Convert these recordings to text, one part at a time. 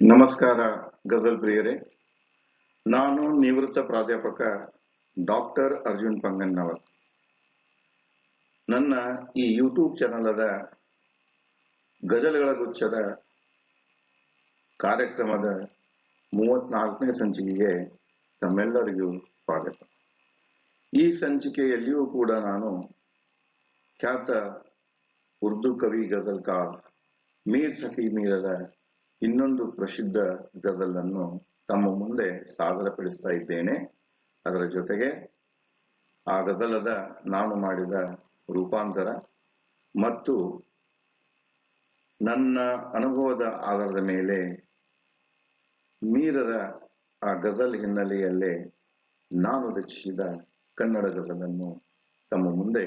ನಮಸ್ಕಾರ, ಗಜಲ್ ಪ್ರಿಯರೇ. ನಾನು ನಿವೃತ್ತ ಪ್ರಾಧ್ಯಾಪಕ ಡಾಕ್ಟರ್ ಅರ್ಜುನ್ ಪಂಗನ್ನವರ್. ನನ್ನ ಈ ಯೂಟ್ಯೂಬ್ ಚಾನಲದ ಗಜಲ್ಗಳ ಗುಚ್ಛದ ಕಾರ್ಯಕ್ರಮದ ಮೂವತ್ನಾಲ್ಕನೇ ಸಂಚಿಕೆಗೆ ತಮ್ಮೆಲ್ಲರಿಗೂ ಸ್ವಾಗತ. ಈ ಸಂಚಿಕೆಯಲ್ಲಿಯೂ ಕೂಡ ನಾನು ಖ್ಯಾತ ಉರ್ದು ಕವಿ ಗಜಲ್ಕಾರ್ ಮೀರ್ ಸಖಿ ಮೀರರ ಇನ್ನೊಂದು ಪ್ರಸಿದ್ಧ ಗಜಲ್ ಅನ್ನು ತಮ್ಮ ಮುಂದೆ ಸಾದರಪಡಿಸ್ತಾ ಇದ್ದೇನೆ. ಅದರ ಜೊತೆಗೆ ಆ ಗಜಲದ ನಾನು ಮಾಡಿದ ರೂಪಾಂತರ ಮತ್ತು ನನ್ನ ಅನುಭವದ ಆಧಾರದ ಮೇಲೆ ಮೀರರ ಆ ಗಜಲ್ ಹಿನ್ನೆಲೆಯಲ್ಲೇ ನಾನು ರಚಿಸಿದ ಕನ್ನಡ ಗಜಲನ್ನು ತಮ್ಮ ಮುಂದೆ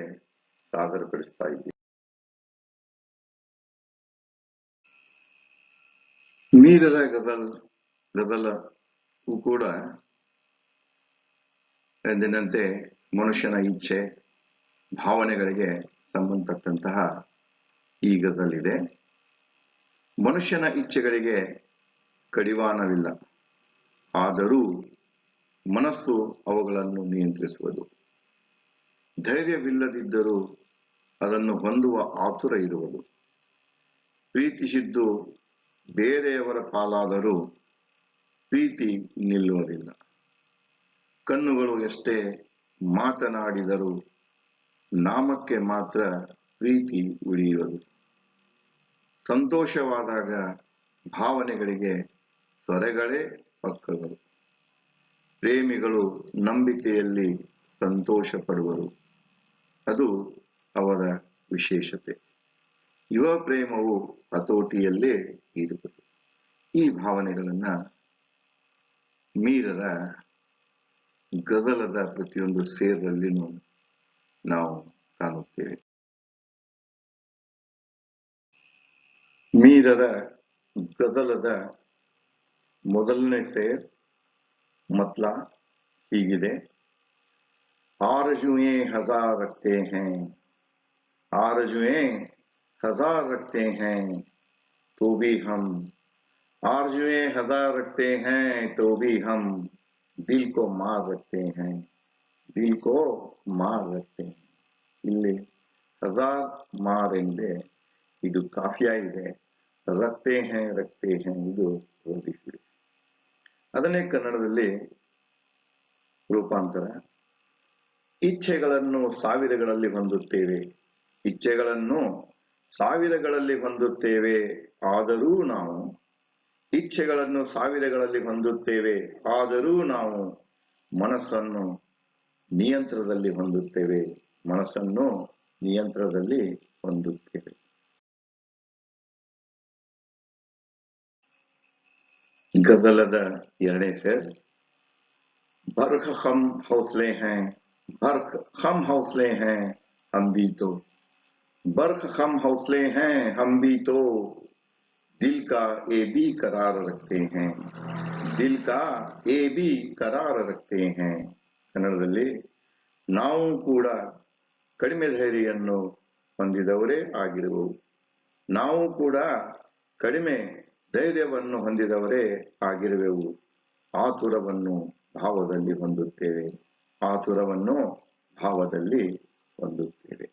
ಸಾದರಪಡಿಸ್ತಾ ಇದ್ದೀನಿ. ಮೀರರ ಗಜಲ್ ಗಜಲ ಕೂಡ ಎಂದಿನಂತೆ ಮನುಷ್ಯನ ಇಚ್ಛೆ, ಭಾವನೆಗಳಿಗೆ ಸಂಬಂಧಪಟ್ಟಂತಹ ಈ ಗಜಲ್ ಇದೆ. ಮನುಷ್ಯನ ಇಚ್ಛೆಗಳಿಗೆ ಕಡಿವಾಣವಿಲ್ಲ. ಆದರೂ ಮನಸ್ಸು ಅವುಗಳನ್ನು ನಿಯಂತ್ರಿಸುವುದು. ಧೈರ್ಯವಿಲ್ಲದಿದ್ದರೂ ಅದನ್ನು ಹೊಂದುವ ಆತುರ ಇರುವುದು. ಪ್ರೀತಿಸಿದ್ದು ಬೇರೆಯವರ ಪಾಲಾದರೂ ಪ್ರೀತಿ ನಿಲ್ಲುವುದಿಲ್ಲ. ಕಣ್ಣುಗಳು ಎಷ್ಟೇ ಮಾತನಾಡಿದರೂ ನಾಮಕ್ಕೆ ಮಾತ್ರ ಪ್ರೀತಿ ಉಳಿಯುವುದು. ಸಂತೋಷವಾದಾಗ ಭಾವನೆಗಳಿಗೆ ಸ್ವರೆಗಳೇ ಪಕ್ಕಗಳು. ಪ್ರೇಮಿಗಳು ನಂಬಿಕೆಯಲ್ಲಿ ಸಂತೋಷ ಪಡುವರು ಅದು ಅವರ ವಿಶೇಷತೆ. ಯುವ ಪ್ರೇಮವು ಹತೋಟಿಯಲ್ಲೇ ಇರುವುದು. ಈ ಭಾವನೆಗಳನ್ನ ಮೀರರ ಗದಲದ ಪ್ರತಿಯೊಂದು ಸೇರದಲ್ಲಿನೂ ನಾವು ಕಾಣುತ್ತೇವೆ. ಮೀರದ ಗದಲದ ಮೊದಲನೇ ಸೇರ್ ಮತ್ಲ ಹೀಗಿದೆ. ಆರಜುಯೇ ಹಜಾರತ್ತೆ ಹೇ ಆರಜುಯೇ हजार रखते हैं तो भी हम आरजुए हजार रखते हैं तो भी हम दिल को मार रखते हैं दिल को मार रखते हैं ಇಲ್ಲಿ ಹಜಾರ್ ಮಾರ್ ಎಂದೇ ಇದು ಕಾಫಿಯ ಇದೆ ರಕ್ತೆ ಹೇ ರಕ್ತೆ ಹೇ ಇದು ಓದಿಸಿದೆ ಅದನ್ನೇ ಕನ್ನಡದಲ್ಲಿ ರೂಪಾಂತರ ಇಚ್ಛೆಗಳನ್ನು ಸಾವಿರಗಳಲ್ಲಿ ಹೊಂದುತ್ತೇವೆ ಇಚ್ಛೆಗಳನ್ನು ಸಾವಿರಗಳಲ್ಲಿ ಹೊಂದುತ್ತೇವೆ. ಆದರೂ ನಾವು ಇಚ್ಛೆಗಳನ್ನು ಸಾವಿರಗಳಲ್ಲಿ ಹೊಂದುತ್ತೇವೆ. ಆದರೂ ನಾವು ಮನಸ್ಸನ್ನು ನಿಯಂತ್ರದಲ್ಲಿ ಹೊಂದುತ್ತೇವೆ. ಮನಸ್ಸನ್ನು ನಿಯಂತ್ರದಲ್ಲಿ ಹೊಂದುತ್ತೇವೆ. ಗಜಲದ ಎರಡನೇ ಸೇರ್ ಬರ್ಖ ಹಮ್ ಹೌಸ್ಲೆ ಹೈ ಬರ್ಖ ಹಮ್ ಹೌಸ್ಲೆ ಹೈ ಅಂಬಿ ತೋ बर्ख हम हौसले हैं हम भी तो दिल का ए भी करार रखते हैं दिल का ए भी करार रखते हैं ಕನ್ನಡದಲ್ಲಿ ನಾವು ಕೂಡ ಕಡಿಮೆ ಧೈರ್ಯವನ್ನು ಹೊಂದಿದವರೇ ಆಗಿರುವು ನಾವು ಕೂಡ ಕಡಿಮೆ ಧೈರ್ಯವನ್ನು ಹೊಂದಿದವರೇ ಆಗಿರುವೆವು ಆತುರವನ್ನು ಭಾವದಲ್ಲಿ ಹೊಂದುತ್ತೇವೆ ಆತುರವನ್ನು ಭಾವದಲ್ಲಿ ಹೊಂದುತ್ತೇವೆ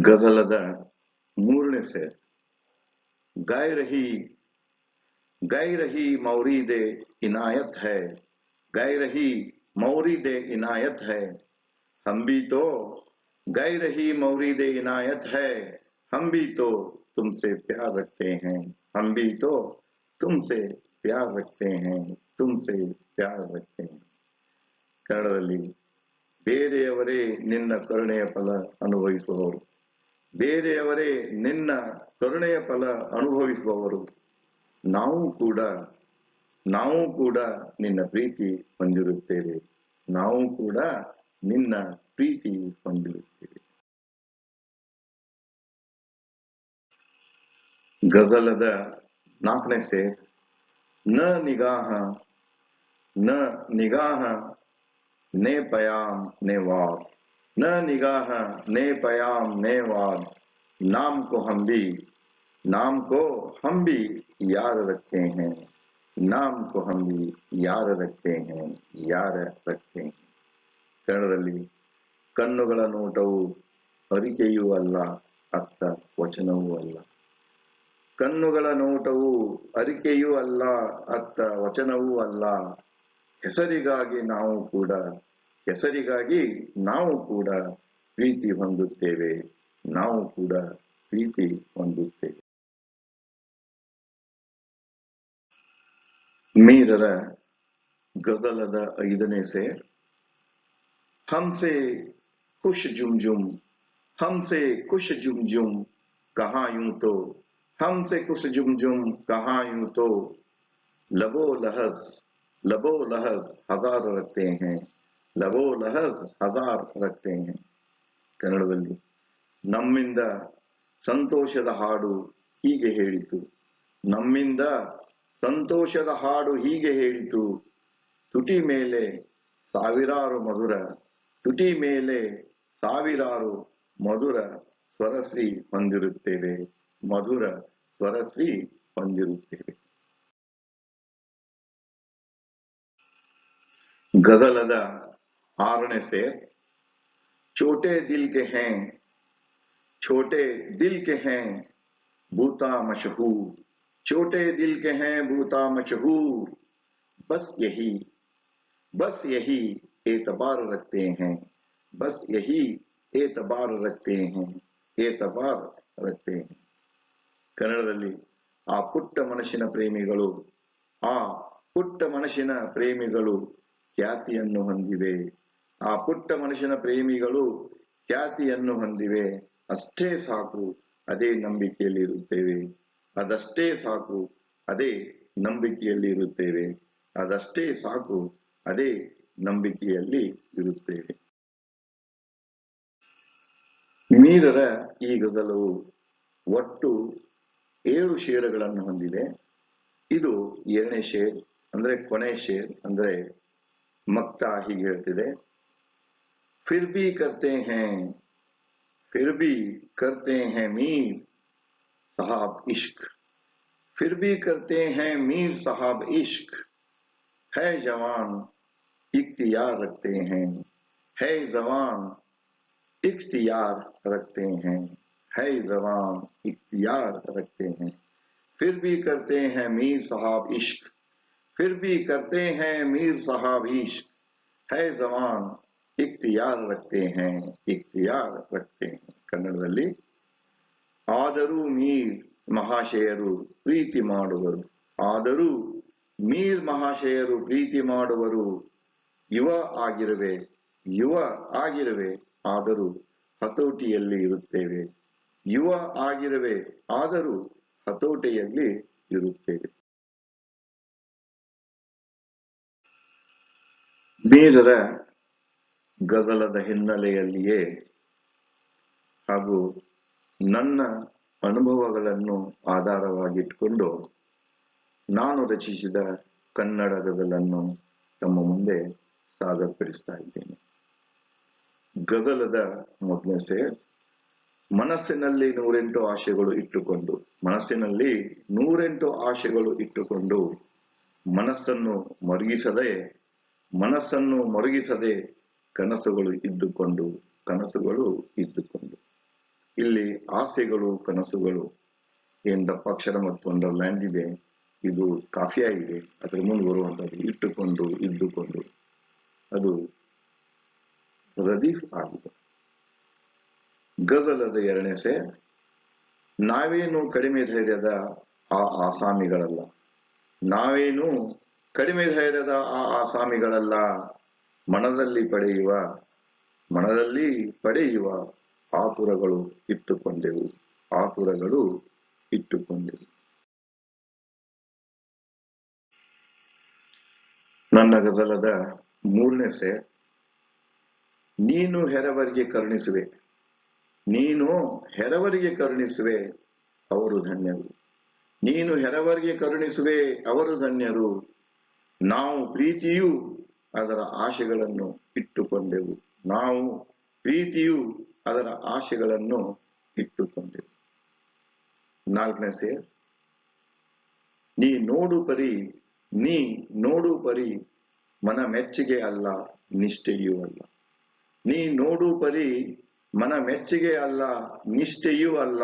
ಗಜಲದ ಮೂರನೇ ಸೇರ್ ಗಾಯ ರಹಿ ಗಾಯ ರಹಿ ಮೌರಿದೆ ಇನಾಯತ್ है गाय रही मौरीद इनायत है हम भी तो गाय रही मौरीद इनायत है हम भी तो तुमसे प्यार रखते हैं हम भी तो तुमसे प्यार रखते हैं तुमसे प्यार रखते हैं ಕನ್ನಡದಲ್ಲಿ ಬೇರೆಯವರೇ ನಿನ್ನ ಕರುಣೆಯ ಫಲ ಅನುಭವಿಸುವವರು ಬೇರೆಯವರೇ ನಿನ್ನ ಕರುಣೆಯ ಫಲ ಅನುಭವಿಸುವವರು. ನಾವು ಕೂಡ ನಾವು ಕೂಡ ನಿನ್ನ ಪ್ರೀತಿ ಹೊಂದಿರುತ್ತೇವೆ. ನಾವು ಕೂಡ ನಿನ್ನ ಪ್ರೀತಿ ಹೊಂದಿರುತ್ತೇವೆ. ಗಜಲದ ನಾಲ್ಕನೇ ಸೇ, ನ ನಿಗಾಹ ನ ನಿಗಾಹ, ನೇ ಪಯಾಮ್ ನೇ ವಾರ್ न निगाह ने प्याम ने वाद नाम को हम भी नाम को हम भी याद रखते हैं नाम को हम भी ಯಾರ ರಕ್ತೆ ಯಾರ ರಕ್ತೆ ಕನ್ನಡದಲ್ಲಿ, ಕಣ್ಣುಗಳ ನೋಟವು ಅರಿಕೆಯೂ ಅಲ್ಲ ಅತ್ತ ವಚನವೂ ಅಲ್ಲ. ಕಣ್ಣುಗಳ ನೋಟವು ಅರಿಕೆಯೂ ಅಲ್ಲ ಅತ್ತ ವಚನವೂ ಅಲ್ಲ. ಹೆಸರಿಗಾಗಿ ನಾವು ಕೂಡ ಹೆಸರಿಗಾಗಿ ನಾವು ಕೂಡ ಪ್ರೀತಿ ಹೊಂದುತ್ತೇವೆ ನಾವು ಕೂಡ ಪ್ರೀತಿ ಹೊಂದುತ್ತೇವೆ ಮೀರರ ಗಜಲದ ಐದನೇ ಸೇರ್ हमसे कुछ जुम जुम हमसे कुछ जुम जुम कहा यूं तो हमसे कुछ जुम जुम कहा यूं तो लबो लहज लबो लहज हजार रखते हैं ಲಬೋ ಲಹಜ್ ಹಜಾರ್ ರಕ್ತೆ ಕನ್ನಡದಲ್ಲಿ. ನಮ್ಮಿಂದ ಸಂತೋಷದ ಹಾಡು ಹೀಗೆ ಹೇಳಿತು. ನಮ್ಮಿಂದ ಸಂತೋಷದ ಹಾಡು ಹೀಗೆ ಹೇಳಿತು. ತುಟಿ ಮೇಲೆ ಸಾವಿರಾರು ಮಧುರ, ತುಟಿ ಮೇಲೆ ಸಾವಿರಾರು ಮಧುರ ಸ್ವರಶ್ರೀ ಹೊಂದಿರುತ್ತೇವೆ. ಮಧುರ ಸ್ವರಶ್ರೀ ಹೊಂದಿರುತ್ತೇವೆ. ಗಜಲದ ಆರನೇ ಸೇರ್ छोटे दिल के हैं छोटे दिल के हैं बूता मशहूर छोटे दिल के हैं बूता मशहूर बस यही बस यही एतबार रखते हैं बस यही एतबार रखते हैं एतबार रखते हैं ಕನ್ನಡದಲ್ಲಿ ಆ ಪುಟ್ಟ ಮನಸ್ಸಿನ ಪ್ರೇಮಿಗಳು ಆ ಪುಟ್ಟ ಮನಸ್ಸಿನ ಪ್ರೇಮಿಗಳು ಖ್ಯಾತಿಯನ್ನು ಹೊಂದಿವೆ ಆ ಪುಟ್ಟ ಮನುಷ್ಯನ ಪ್ರೇಮಿಗಳು ಖ್ಯಾತಿಯನ್ನು ಹೊಂದಿವೆ. ಅಷ್ಟೇ ಸಾಕು ಅದೇ ನಂಬಿಕೆಯಲ್ಲಿ ಇರುತ್ತೇವೆ. ಅದಷ್ಟೇ ಸಾಕು ಅದೇ ನಂಬಿಕೆಯಲ್ಲಿ ಇರುತ್ತೇವೆ. ಅದಷ್ಟೇ ಸಾಕು ಅದೇ ನಂಬಿಕೆಯಲ್ಲಿ ಇರುತ್ತೇವೆ. ಮೀರರ ಈ ಗದಲವು ಒಟ್ಟು ಏಳು ಶೇರುಗಳನ್ನು ಹೊಂದಿದೆ. ಇದು ಎರಡನೇ ಶೇರ್ ಅಂದ್ರೆ ಕೊನೆ ಶೇರ್ ಅಂದ್ರೆ ಮಕ್ತ ಹೀಗೆ ಹೇಳ್ತಿದೆ. फिर भी करते हैं, फिर भी करते हैं मीर साहब इश्क। फिर भी करते हैं मीर साहब इश्क। है जवान इख्तियार रखते हैं, है जवान इख्तियार रखते हैं, है जवान इख्तियार रखते हैं। फिर भी करते हैं मीर साहब इश्क, फिर भी करते हैं मीर साहब इश्क। है जवान ಇಖ್ತಿಯಾರ್ ರಕ್ತೆ ಹೇ ಇಕ್ತಿಯಾರ್ ಹೇ ಕನ್ನಡದಲ್ಲಿ ಆದರೂ ಮೀರ್ ಮಹಾಶಯರು ಪ್ರೀತಿ ಮಾಡುವರು ಆದರೂ ಮೀರ್ ಮಹಾಶಯರು ಪ್ರೀತಿ ಮಾಡುವರು ಯುವ ಆಗಿರುವೆ ಯುವ ಆಗಿರುವೆ, ಆದರೂ ಹತೋಟಿಯಲ್ಲಿ ಇರುತ್ತೇವೆ। ಯುವ ಆಗಿರುವೆ, ಆದರೂ ಹತೋಟಿಯಲ್ಲಿ ಇರುತ್ತೇವೆ. ಮೀರರ ಗಜಲದ ಹಿನ್ನೆಲೆಯಲ್ಲಿಯೇ ಹಾಗೂ ನನ್ನ ಅನುಭವಗಳನ್ನು ಆಧಾರವಾಗಿಟ್ಕೊಂಡು ನಾನು ರಚಿಸಿದ ಕನ್ನಡ ಗಜಲನ್ನು ತಮ್ಮ ಮುಂದೆ ಸಾಧಪಡಿಸ್ತಾ ಇದ್ದೇನೆ. ಗಜಲದ ಮೊದಲನೇ ಸೇರ್, ಮನಸ್ಸಿನಲ್ಲಿ ನೂರೆಂಟು ಆಶೆಗಳು ಇಟ್ಟುಕೊಂಡು, ಮನಸ್ಸಿನಲ್ಲಿ ನೂರೆಂಟು ಆಶೆಗಳು ಇಟ್ಟುಕೊಂಡು ಮನಸ್ಸನ್ನು ಮರುಗಿಸದೆ ಮನಸ್ಸನ್ನು ಮರುಗಿಸದೆ ಕನಸುಗಳು ಇದ್ದುಕೊಂಡು ಕನಸುಗಳು ಇದ್ದುಕೊಂಡು. ಇಲ್ಲಿ ಆಸೆಗಳು, ಕನಸುಗಳು. ಎಂದ ದಪ್ಪಾಕ್ಷರ ಮತ್ತು ಅಂಡರ್ಲ್ಯಾಂಡ್ ಇದೆ, ಇದು ಕಾಫಿಯಾ ಇದೆ. ಅದರ ಮುಂದೆ ಬರುವಂತದ್ದು ಇಟ್ಟುಕೊಂಡು, ಇದ್ದುಕೊಂಡು. ಅದು ರದೀಫ್ ಆಗಿದೆ. ಗಜಲದ ಎರಡನೇ ಸೆ ನಾವೇನು ಕಡಿಮೆ ಧೈರ್ಯದ ಆ ಆಸಾಮಿಗಳಲ್ಲ. ನಾವೇನು ಕಡಿಮೆ ಧೈರ್ಯದ ಆ ಆಸಾಮಿಗಳಲ್ಲ. ಮನದಲ್ಲಿ ಪಡೆಯುವ ಮನದಲ್ಲಿ ಪಡೆಯುವ ಆತುರಗಳು ಇಟ್ಟುಕೊಂಡೆವು. ಆತುರಗಳು ಇಟ್ಟುಕೊಂಡೆವು. ನನ್ನ ಗಜಲದ ಮೂರನೇ ಸೆ ನೀನು ಹೆರವರಿಗೆ ಕರುಣಿಸುವೆ. ನೀನು ಹೆರವರಿಗೆ ಕರುಣಿಸುವೆ, ಅವರು ಧನ್ಯರು. ನೀನು ಹೆರವರಿಗೆ ಕರುಣಿಸುವೆ, ಅವರು ಧನ್ಯರು. ನಾವು ಪ್ರೀತಿಯೂ ಅದರ ಆಶೆಗಳನ್ನು ಇಟ್ಟುಕೊಂಡೆವು. ನಾವು ಪ್ರೀತಿಯು ಅದರ ಆಶೆಗಳನ್ನು ಇಟ್ಟುಕೊಂಡೆವು. ನಾಲ್ಕನೇ ಸೇರ್ ನೀ ನೋಡು ಪರಿ, ನೀ ನೋಡು ಪರಿ ಮನ ಮೆಚ್ಚುಗೆ ಅಲ್ಲ, ನಿಷ್ಠೆಯೂ ಅಲ್ಲ. ನೀ ನೋಡು ಪರಿ ಮನ ಮೆಚ್ಚುಗೆ ಅಲ್ಲ, ನಿಷ್ಠೆಯೂ ಅಲ್ಲ.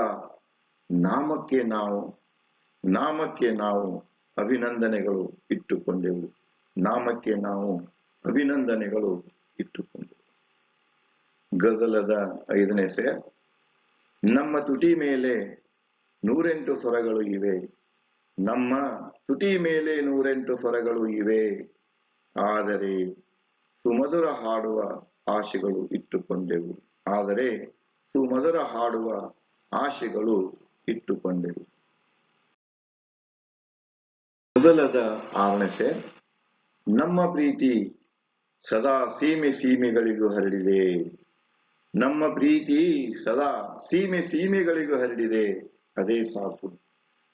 ನಾಮಕ್ಕೆ ನಾವು ನಾಮಕ್ಕೆ ನಾವು ಅಭಿನಂದನೆಗಳು ಇಟ್ಟುಕೊಂಡೆವು. ನಾಮಕ್ಕೆ ನಾವು ಅಭಿನಂದನೆಗಳು ಇಟ್ಟುಕೊಂಡು. ಗಜಲದ ಐದನೇ ಸೆ ನಮ್ಮ ತುಟಿ ಮೇಲೆ ನೂರೆಂಟು ಸ್ವರಗಳು ಇವೆ. ನಮ್ಮ ತುಟಿ ಮೇಲೆ ನೂರೆಂಟು ಸ್ವರಗಳು ಇವೆ. ಆದರೆ ಸುಮಧುರ ಹಾಡುವ ಆಶೆಗಳು ಇಟ್ಟುಕೊಂಡೆವು. ಆದರೆ ಸುಮಧುರ ಹಾಡುವ ಆಶೆಗಳು ಇಟ್ಟುಕೊಂಡೆವು. ಮೊದಲದ ಆರನೇ ನಮ್ಮ ಪ್ರೀತಿ ಸದಾ ಸೀಮೆ ಸೀಮೆಗಳಿಗೂ ಹರಡಿದೆ. ನಮ್ಮ ಪ್ರೀತಿ ಸದಾ ಸೀಮೆ ಸೀಮೆಗಳಿಗೂ ಹರಡಿದೆ. ಅದೇ ಸಾಕು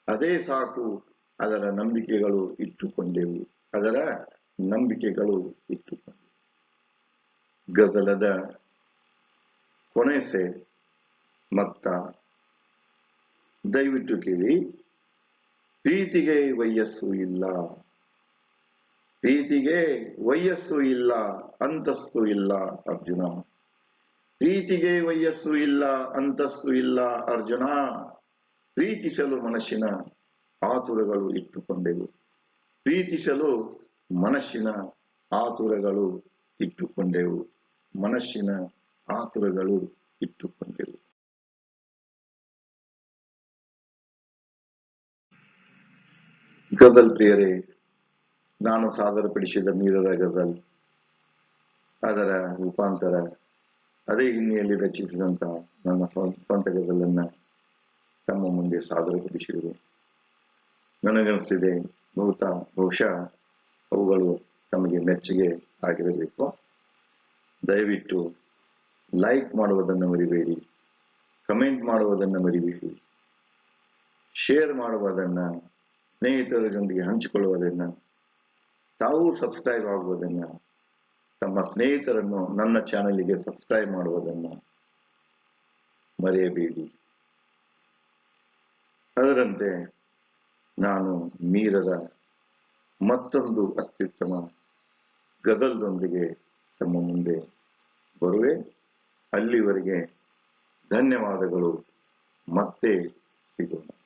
ಅದೇ ಸಾಕು ಅದರ ನಂಬಿಕೆಗಳು ಇಟ್ಟುಕೊಂಡೆವು, ಅದರ ನಂಬಿಕೆಗಳು ಇಟ್ಟುಕೊಂಡೆವು. ಗದಲದ ಕೊನೆಸೆ ಮತ್ತ ದಯವಿಟ್ಟು ಕೇಳಿ, ಪ್ರೀತಿಗೆ ವಯಸ್ಸು ಇಲ್ಲ. ಪ್ರೀತಿಗೆ ವಯಸ್ಸು ಇಲ್ಲ, ಅಂತಸ್ತು ಇಲ್ಲ, ಅರ್ಜುನ. ಪ್ರೀತಿಗೆ ವಯಸ್ಸು ಇಲ್ಲ, ಅಂತಸ್ತು ಇಲ್ಲ, ಅರ್ಜುನ. ಪ್ರೀತಿಸಲು ಮನಸ್ಸಿನ ಆತುರಗಳು ಇಟ್ಟುಕೊಂಡೆವು. ಪ್ರೀತಿಸಲು ಮನಸ್ಸಿನ ಆತುರಗಳು ಇಟ್ಟುಕೊಂಡೆವು. ಮನಸ್ಸಿನ ಆತುರಗಳು ಇಟ್ಟುಕೊಂಡೆವು. ಗದಲ್ ಪ್ರಿಯರೇ ನಾನು ಸಾದರಪಡಿಸಿದ ಗಜಲ್ ಅದರ ರೂಪಾಂತರ, ಅದೇ ಹಿನ್ನೆಲೆಯಲ್ಲಿ ರಚಿಸಿದಂತಹ ನನ್ನ ಸ್ವ- ಸ್ವಂತ ಗದಲನ್ನ ತಮ್ಮ ಮುಂದೆ ಸಾದರಪಡಿಸಿರುವೆ ನನಗನಿಸಿದೆ ಬಹುತ ಬಹುಶಃ ಅವುಗಳು ತಮಗೆ ಮೆಚ್ಚುಗೆ ಆಗಿರಬೇಕು. ದಯವಿಟ್ಟು ಲೈಕ್ ಮಾಡುವುದನ್ನು ಮರಿಬೇಡಿ, ಕಮೆಂಟ್ ಮಾಡುವುದನ್ನು ಮರಿಬೇಡಿ, ಶೇರ್ ಮಾಡುವುದನ್ನ, ಸ್ನೇಹಿತರೊಂದಿಗೆ ಹಂಚಿಕೊಳ್ಳುವುದನ್ನ ತಾವು ಸಬ್ಸ್ಕ್ರೈಬ್ ಆಗುವುದನ್ನ ತಮ್ಮ ಸ್ನೇಹಿತರನ್ನು ನನ್ನ ಚಾನಲಿಗೆ ಸಬ್ಸ್ಕ್ರೈಬ್ ಮಾಡುವುದನ್ನು ಮರೆಯಬೇಡಿ. ಅದರಂತೆ ನಾನು ಮೀರದ ಮತ್ತೊಂದು ಅತ್ಯುತ್ತಮ ಗಜಲ್ದೊಂದಿಗೆ ತಮ್ಮ ಮುಂದೆ ಬರುವೆ. ಅಲ್ಲಿವರೆಗೆ ಧನ್ಯವಾದಗಳು. ಮತ್ತೆ ಸಿಗೋಣ.